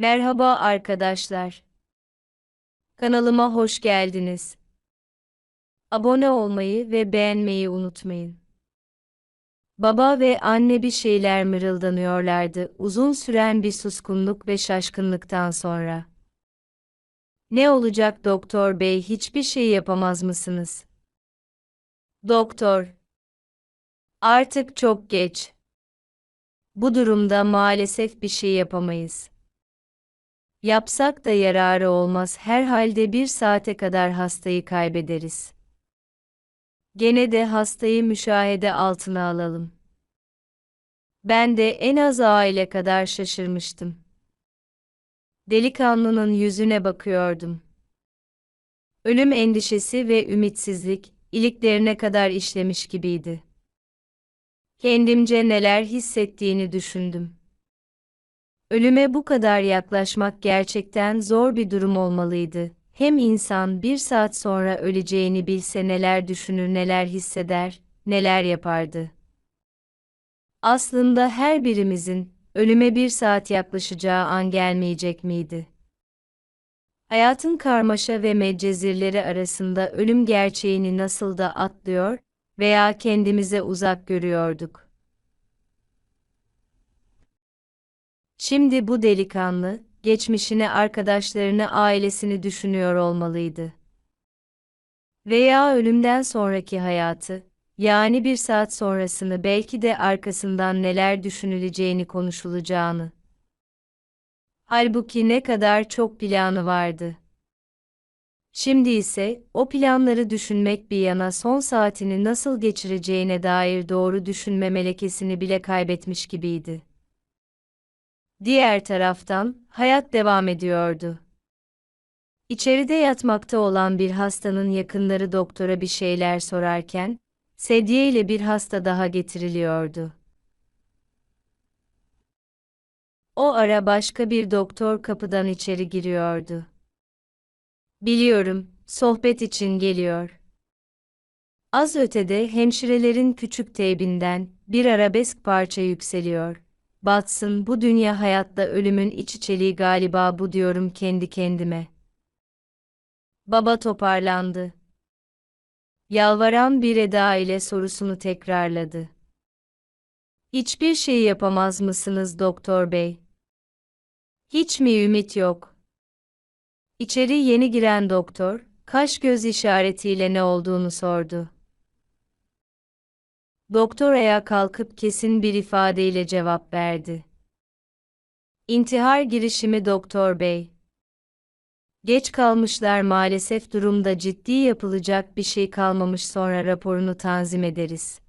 Merhaba arkadaşlar. Kanalıma hoş geldiniz. Abone olmayı ve beğenmeyi unutmayın. Baba ve anne bir şeyler mırıldanıyorlardı uzun süren bir suskunluk ve şaşkınlıktan sonra. Ne olacak doktor bey hiçbir şey yapamaz mısınız? Doktor. Artık çok geç. Bu durumda maalesef bir şey yapamayız. Yapsak da yararı olmaz herhalde bir saate kadar hastayı kaybederiz. Gene de hastayı müşahede altına alalım. Ben de en az aile kadar şaşırmıştım. Delikanlının yüzüne bakıyordum. Ölüm endişesi ve ümitsizlik, iliklerine kadar işlemiş gibiydi. Kendimce neler hissettiğini düşündüm. Ölüme bu kadar yaklaşmak gerçekten zor bir durum olmalıydı. Hem insan bir saat sonra öleceğini bilse neler düşünür, neler hisseder, neler yapardı. Aslında her birimizin ölüme bir saat yaklaşacağı an gelmeyecek miydi? Hayatın karmaşa ve mecezirleri arasında ölüm gerçeğini nasıl da atlıyor veya kendimize uzak görüyorduk. Şimdi bu delikanlı, geçmişini, arkadaşlarını, ailesini düşünüyor olmalıydı. Veya ölümden sonraki hayatı, yani bir saat sonrasını belki de arkasından neler düşünüleceğini konuşulacağını. Halbuki ne kadar çok planı vardı. Şimdi ise o planları düşünmek bir yana son saatini nasıl geçireceğine dair doğru düşünme melekesini bile kaybetmiş gibiydi. Diğer taraftan, hayat devam ediyordu. İçeride yatmakta olan bir hastanın yakınları doktora bir şeyler sorarken, sedye ile bir hasta daha getiriliyordu. O ara başka bir doktor kapıdan içeri giriyordu. Biliyorum, sohbet için geliyor. Az ötede hemşirelerin küçük teybinden bir arabesk parça yükseliyor. Batsın bu dünya hayatta ölümün iç içeliği galiba bu diyorum kendi kendime. Baba toparlandı. Yalvaran bir eda ile sorusunu tekrarladı. Hiçbir şey yapamaz mısınız doktor bey? Hiç mi ümit yok? İçeri yeni giren doktor, kaş göz işaretiyle ne olduğunu sordu. Doktor ayağa kalkıp kesin bir ifadeyle cevap verdi. İntihar girişimi doktor bey. Geç kalmışlar maalesef durumda ciddi yapılacak bir şey kalmamış sonra raporunu tanzim ederiz.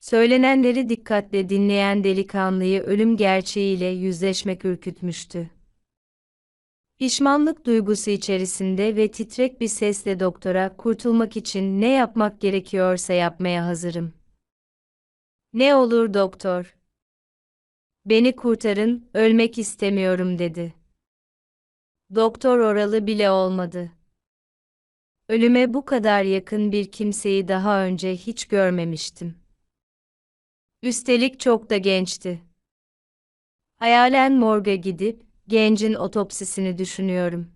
Söylenenleri dikkatle dinleyen delikanlıyı ölüm gerçeğiyle yüzleşmek ürkütmüştü. Pişmanlık duygusu içerisinde ve titrek bir sesle doktora kurtulmak için ne yapmak gerekiyorsa yapmaya hazırım. Ne olur doktor. Beni kurtarın, ölmek istemiyorum dedi. Doktor oralı bile olmadı. Ölüme bu kadar yakın bir kimseyi daha önce hiç görmemiştim. Üstelik çok da gençti. Hayalen morga gidip, gencin otopsisini düşünüyorum.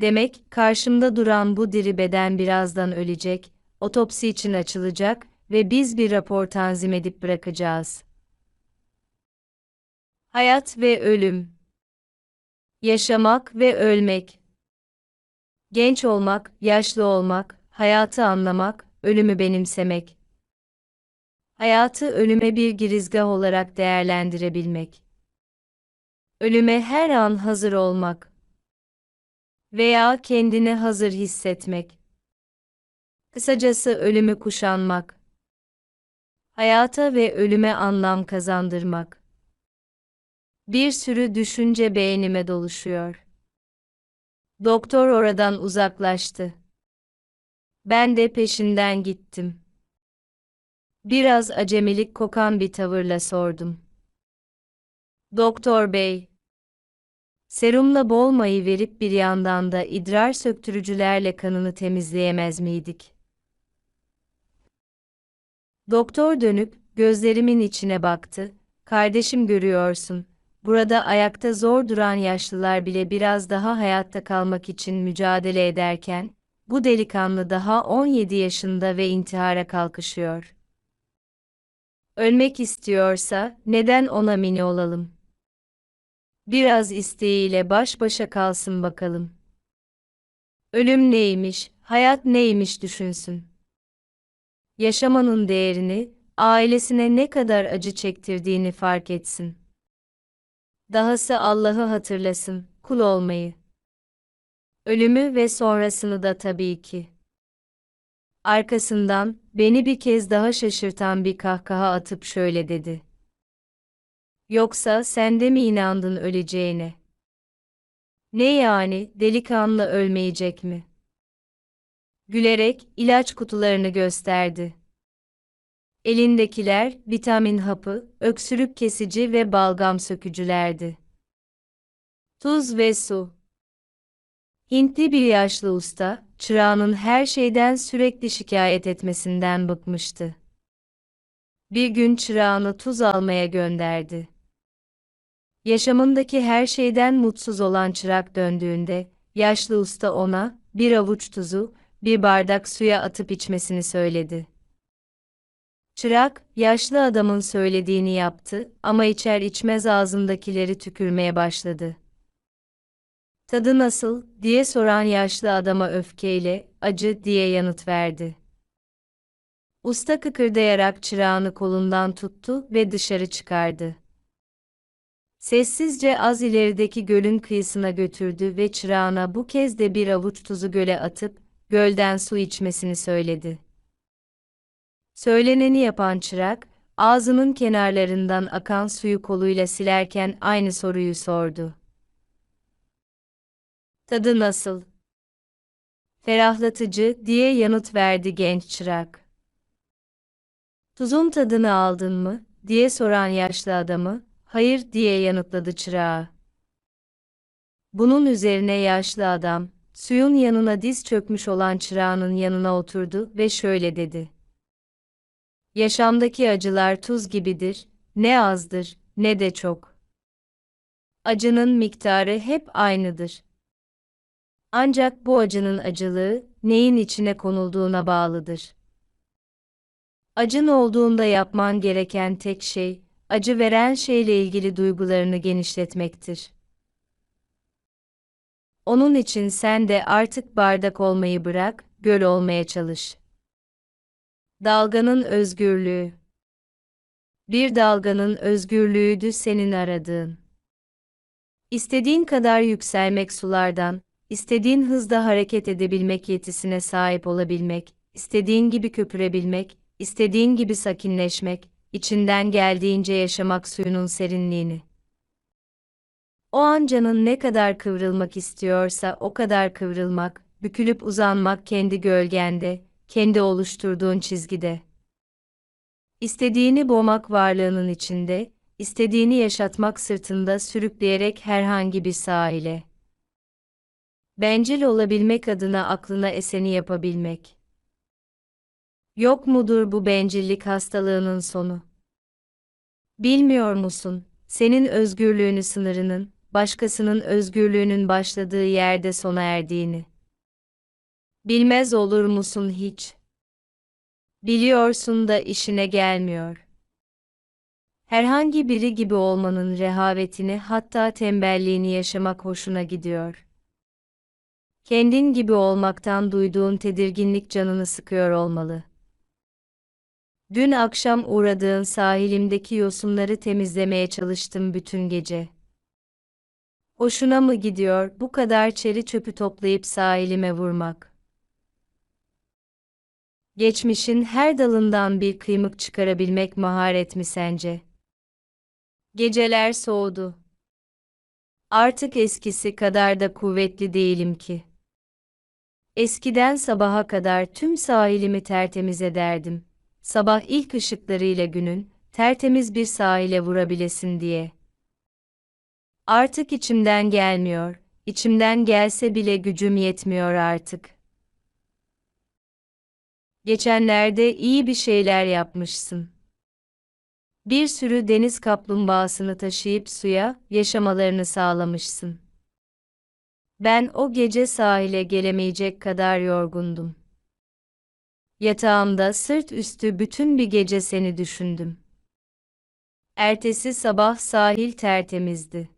Demek, karşımda duran bu diri beden birazdan ölecek, otopsi için açılacak ve biz bir rapor tanzim edip bırakacağız. Hayat ve ölüm. Yaşamak ve ölmek. Genç olmak, yaşlı olmak, hayatı anlamak, ölümü benimsemek. Hayatı ölüme bir girizgah olarak değerlendirebilmek ölüme her an hazır olmak veya kendini hazır hissetmek. Kısacası ölümü kuşanmak. Hayata ve ölüme anlam kazandırmak. Bir sürü düşünce beynime doluşuyor. Doktor oradan uzaklaştı. Ben de peşinden gittim. Biraz acemilik kokan bir tavırla sordum. Doktor bey, serumla boğulmayı verip bir yandan da idrar söktürücülerle kanını temizleyemez miydik? Doktor dönüp gözlerimin içine baktı. Kardeşim görüyorsun, burada ayakta zor duran yaşlılar bile biraz daha hayatta kalmak için mücadele ederken, bu delikanlı daha 17 yaşında ve intihara kalkışıyor. Ölmek istiyorsa, neden ona mini olalım? Biraz isteğiyle baş başa kalsın bakalım. Ölüm neymiş, hayat neymiş düşünsün. Yaşamanın değerini, ailesine ne kadar acı çektirdiğini fark etsin. Dahası Allah'ı hatırlasın, kul olmayı. Ölümü ve sonrasını da tabii ki. Arkasından, beni bir kez daha şaşırtan bir kahkaha atıp şöyle dedi. Yoksa sen de mi inandın öleceğine? Ne yani, delikanlı ölmeyecek mi? Gülerek, ilaç kutularını gösterdi. Elindekiler, vitamin hapı, öksürük kesici ve balgam sökücülerdi. Tuz ve su. Hintli bir yaşlı usta, çırağının her şeyden sürekli şikayet etmesinden bıkmıştı. Bir gün çırağını tuz almaya gönderdi. Yaşamındaki her şeyden mutsuz olan çırak döndüğünde, yaşlı usta ona, bir avuç tuzu, bir bardak suya atıp içmesini söyledi. Çırak, yaşlı adamın söylediğini yaptı ama içer içmez ağzındakileri tükürmeye başladı. Tadı nasıl, diye soran yaşlı adama öfkeyle, acı diye yanıt verdi. Usta kıkırdayarak çırağını kolundan tuttu ve dışarı çıkardı. Sessizce az ilerideki gölün kıyısına götürdü ve çırağına bu kez de bir avuç tuzu göle atıp, gölden su içmesini söyledi. Söyleneni yapan çırak, ağzının kenarlarından akan suyu koluyla silerken aynı soruyu sordu. Tadı nasıl? Ferahlatıcı diye yanıt verdi genç çırak. Tuzun tadını aldın mı? diye soran yaşlı adamı, hayır diye yanıtladı çırağı. Bunun üzerine yaşlı adam, suyun yanına diz çökmüş olan çırağının yanına oturdu ve şöyle dedi. Yaşamdaki acılar tuz gibidir, ne azdır, ne de çok. Acının miktarı hep aynıdır. Ancak bu acının acılığı, neyin içine konulduğuna bağlıdır. Acın olduğunda yapman gereken tek şey, acı veren şeyle ilgili duygularını genişletmektir. Onun için sen de artık bardak olmayı bırak, göl olmaya çalış. Dalganın özgürlüğü Bir dalganın özgürlüğüydü senin aradığın. İstediğin kadar yükselmek sulardan, istediğin hızda hareket edebilmek yetisine sahip olabilmek, istediğin gibi köpürebilmek, istediğin gibi sakinleşmek, içinden geldiğince yaşamak suyunun serinliğini. O an canın ne kadar kıvrılmak istiyorsa o kadar kıvrılmak, bükülüp uzanmak kendi gölgende, kendi oluşturduğun çizgide. İstediğini boğmak varlığının içinde, istediğini yaşatmak sırtında sürükleyerek herhangi bir sahile. Bencil olabilmek adına aklına eseni yapabilmek. Yok mudur bu bencillik hastalığının sonu? Bilmiyor musun, senin özgürlüğünü sınırının, başkasının özgürlüğünün başladığı yerde sona erdiğini? Bilmez olur musun hiç? Biliyorsun da işine gelmiyor. Herhangi biri gibi olmanın rehavetini hatta tembelliğini yaşamak hoşuna gidiyor. Kendin gibi olmaktan duyduğun tedirginlik canını sıkıyor olmalı. Dün akşam uğradığın sahilimdeki yosunları temizlemeye çalıştım bütün gece. Hoşuna mı gidiyor bu kadar çeri çöpü toplayıp sahilime vurmak? Geçmişin her dalından bir kıymık çıkarabilmek maharet mi sence? Geceler soğudu. Artık eskisi kadar da kuvvetli değilim ki. Eskiden sabaha kadar tüm sahilimi tertemiz ederdim. Sabah ilk ışıklarıyla günün, tertemiz bir sahile vurabilesin diye. Artık içimden gelmiyor, içimden gelse bile gücüm yetmiyor artık. Geçenlerde iyi bir şeyler yapmışsın. Bir sürü deniz kaplumbağasını taşıyıp suya yaşamalarını sağlamışsın. Ben o gece sahile gelemeyecek kadar yorgundum. Yatağımda sırt üstü bütün bir gece seni düşündüm. Ertesi sabah sahil tertemizdi.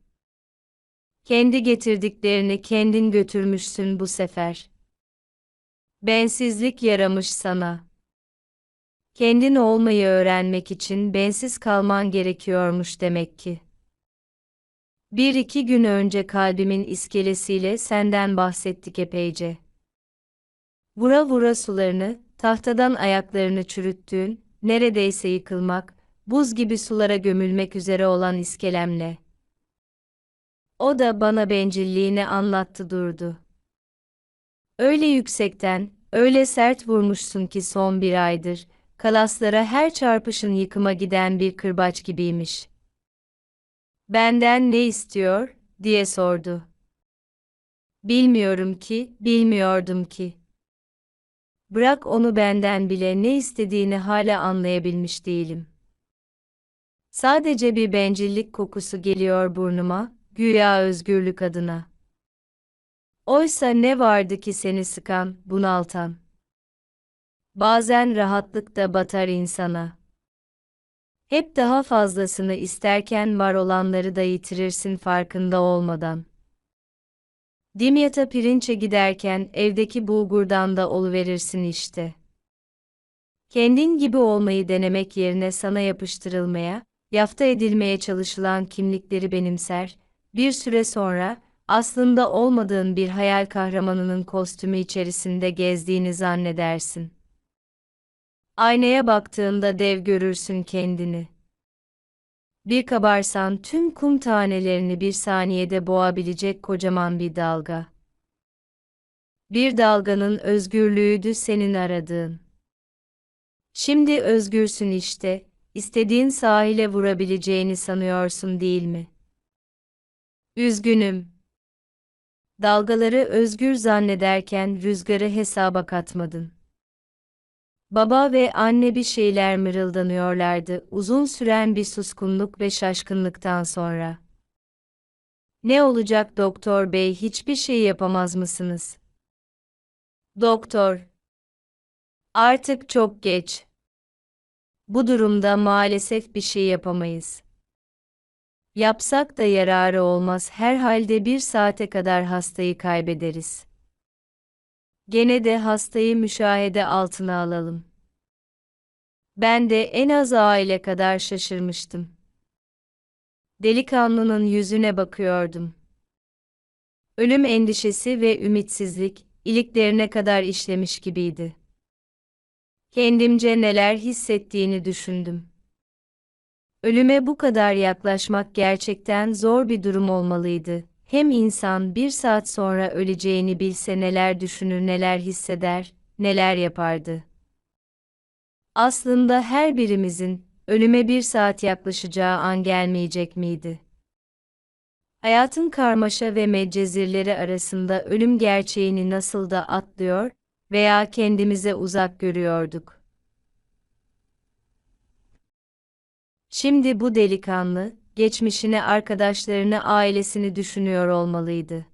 Kendi getirdiklerini kendin götürmüşsün bu sefer. Bensizlik yaramış sana. Kendin olmayı öğrenmek için bensiz kalman gerekiyormuş demek ki. Bir iki gün önce kalbimin iskelesiyle senden bahsettik epeyce. Vura vura sularını, tahtadan ayaklarını çürüttüğün, neredeyse yıkılmak, buz gibi sulara gömülmek üzere olan iskelemle. O da bana bencilliğini anlattı durdu. Öyle yüksekten, öyle sert vurmuşsun ki son bir aydır, kalaslara her çarpışın yıkıma giden bir kırbaç gibiymiş. Benden ne istiyor, diye sordu. Bilmiyorum ki, bilmiyordum ki. Bırak onu benden bile ne istediğini hala anlayabilmiş değilim. Sadece bir bencillik kokusu geliyor burnuma, güya özgürlük adına. Oysa ne vardı ki seni sıkan, bunaltan? Bazen rahatlık da batar insana. Hep daha fazlasını isterken var olanları da yitirirsin farkında olmadan. Dimyat'a pirinçe giderken evdeki bulgurdan da oluverirsin işte. Kendin gibi olmayı denemek yerine sana yapıştırılmaya, yafta edilmeye çalışılan kimlikleri benimser, bir süre sonra, aslında olmadığın bir hayal kahramanının kostümü içerisinde gezdiğini zannedersin. Aynaya baktığında dev görürsün kendini. Bir kabarsan tüm kum tanelerini bir saniyede boğabilecek kocaman bir dalga. Bir dalganın özgürlüğüydü senin aradığın. Şimdi özgürsün işte, istediğin sahile vurabileceğini sanıyorsun değil mi? Üzgünüm. Dalgaları özgür zannederken rüzgarı hesaba katmadın. Baba ve anne bir şeyler mırıldanıyorlardı uzun süren bir suskunluk ve şaşkınlıktan sonra. Ne olacak doktor bey hiçbir şey yapamaz mısınız? Doktor. Artık çok geç. Bu durumda maalesef bir şey yapamayız. Yapsak da yararı olmaz herhalde bir saate kadar hastayı kaybederiz. Gene de hastayı müşahede altına alalım. Ben de en az aile kadar şaşırmıştım. Delikanlının yüzüne bakıyordum. Ölüm endişesi ve ümitsizlik, iliklerine kadar işlemiş gibiydi. Kendimce neler hissettiğini düşündüm. Ölüme bu kadar yaklaşmak gerçekten zor bir durum olmalıydı. Hem insan bir saat sonra öleceğini bilse neler düşünür neler hisseder, neler yapardı. Aslında her birimizin, ölüme bir saat yaklaşacağı an gelmeyecek miydi? Hayatın karmaşa ve mecezirleri arasında ölüm gerçeğini nasıl da atlıyor veya kendimize uzak görüyorduk. Şimdi bu delikanlı, geçmişini, arkadaşlarını, ailesini düşünüyor olmalıydı.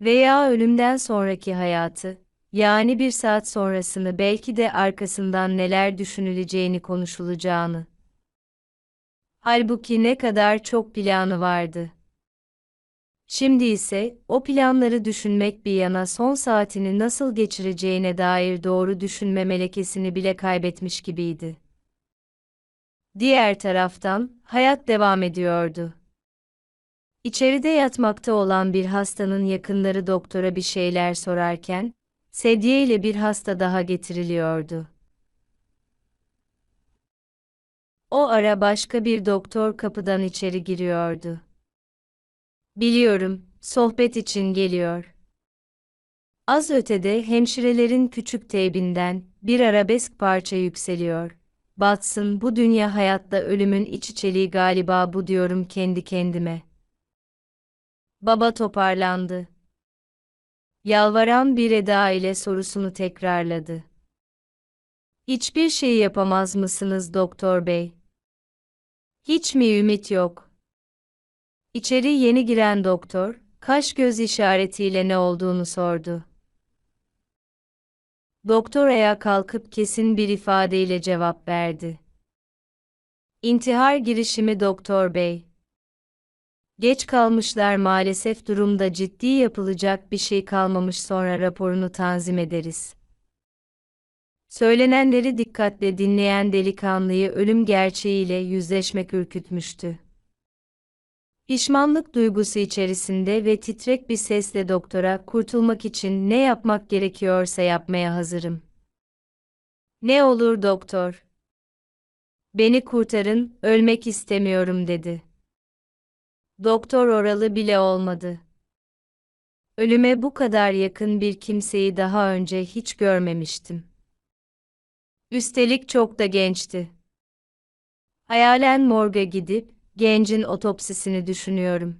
Veya ölümden sonraki hayatı, yani bir saat sonrasını belki de arkasından neler düşünüleceğini konuşulacağını. Halbuki ne kadar çok planı vardı. Şimdi ise o planları düşünmek bir yana son saatini nasıl geçireceğine dair doğru düşünme melekesini bile kaybetmiş gibiydi. Diğer taraftan, hayat devam ediyordu. İçeride yatmakta olan bir hastanın yakınları doktora bir şeyler sorarken, sedye ile bir hasta daha getiriliyordu. O ara başka bir doktor kapıdan içeri giriyordu. Biliyorum, sohbet için geliyor. Az ötede hemşirelerin küçük teybinden bir arabesk parça yükseliyor batsın bu dünya hayatta ölümün iç içeliği galiba bu diyorum kendi kendime. Baba toparlandı. Yalvaran bir eda ile sorusunu tekrarladı. Hiçbir şey yapamaz mısınız doktor bey? Hiç mi ümit yok? İçeri yeni giren doktor, kaş göz işaretiyle ne olduğunu sordu. Doktor ayağa kalkıp kesin bir ifadeyle cevap verdi. İntihar girişimi doktor bey. Geç kalmışlar maalesef durumda ciddi yapılacak bir şey kalmamış sonra raporunu tanzim ederiz. Söylenenleri dikkatle dinleyen delikanlıyı ölüm gerçeğiyle yüzleşmek ürkütmüştü. Pişmanlık duygusu içerisinde ve titrek bir sesle doktora kurtulmak için ne yapmak gerekiyorsa yapmaya hazırım. Ne olur doktor. Beni kurtarın, ölmek istemiyorum dedi. Doktor oralı bile olmadı. Ölüme bu kadar yakın bir kimseyi daha önce hiç görmemiştim. Üstelik çok da gençti. Hayalen morga gidip gencin otopsisini düşünüyorum.